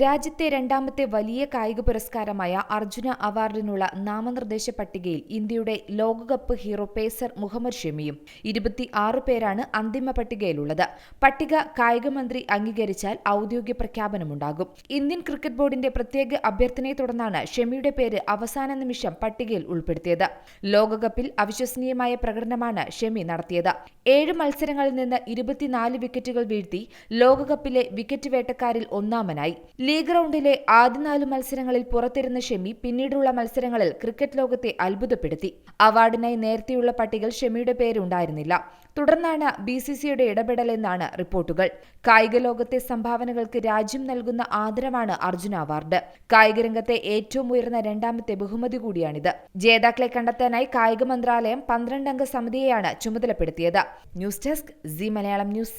രാജ്യത്തെ രണ്ടാമത്തെ വലിയ കായിക പുരസ്കാരമായ അർജുന അവാർഡിനുള്ള നാമനിർദ്ദേശ പട്ടികയിൽ ഇന്ത്യയുടെ ലോകകപ്പ് ഹീറോ പേസർ മുഹമ്മദ് ഷമിയും ഇരുപത്തി ആറ് പേരാണ് അന്തിമ പട്ടികയിലുള്ളത്. പട്ടിക കായികമന്ത്രി അംഗീകരിച്ചാൽ ഔദ്യോഗിക പ്രഖ്യാപനമുണ്ടാകും. ഇന്ത്യൻ ക്രിക്കറ്റ് ബോർഡിന്റെ പ്രത്യേക അഭ്യർത്ഥനയെ തുടർന്നാണ് ഷമിയുടെ പേര് അവസാന നിമിഷം പട്ടികയിൽ ഉൾപ്പെടുത്തിയത്. ലോകകപ്പിൽ അവിശ്വസനീയമായ പ്രകടനമാണ് ഷമി നടത്തിയത്. ഏഴ് മത്സരങ്ങളിൽ നിന്ന് ഇരുപത്തിനാല് വിക്കറ്റുകൾ വീഴ്ത്തി ലോകകപ്പിലെ വിക്കറ്റ് വേട്ടക്കാരിൽ ഒന്നാമനായി. ലീഗ് റൗണ്ടിലെ ആദ്യ നാല് മത്സരങ്ങളിൽ പുറത്തിരുന്ന ഷെമി പിന്നീടുള്ള മത്സരങ്ങളിൽ ക്രിക്കറ്റ് ലോകത്തെ അത്ഭുതപ്പെടുത്തി. അവാർഡിനായി നേരത്തെയുള്ള പട്ടികയിൽ ഷെമിയുടെ പേരുണ്ടായിരുന്നില്ല. തുടർന്നാണ് ബി സി സിയുടെ ഇടപെടലെന്നാണ് റിപ്പോർട്ടുകൾ. കായിക ലോകത്തെ സംഭാവനകൾക്ക് രാജ്യം നൽകുന്ന ആദരവാണ് അർജുന അവാർഡ്. കായിക രംഗത്തെ ഏറ്റവും ഉയർന്ന രണ്ടാമത്തെ ബഹുമതി കൂടിയാണിത്. ജേതാക്കളെ കണ്ടെത്താനായി കായിക മന്ത്രാലയം പന്ത്രണ്ടംഗ സമിതിയെയാണ് ചുമതലപ്പെടുത്തിയത്. News desk C Malayalam news.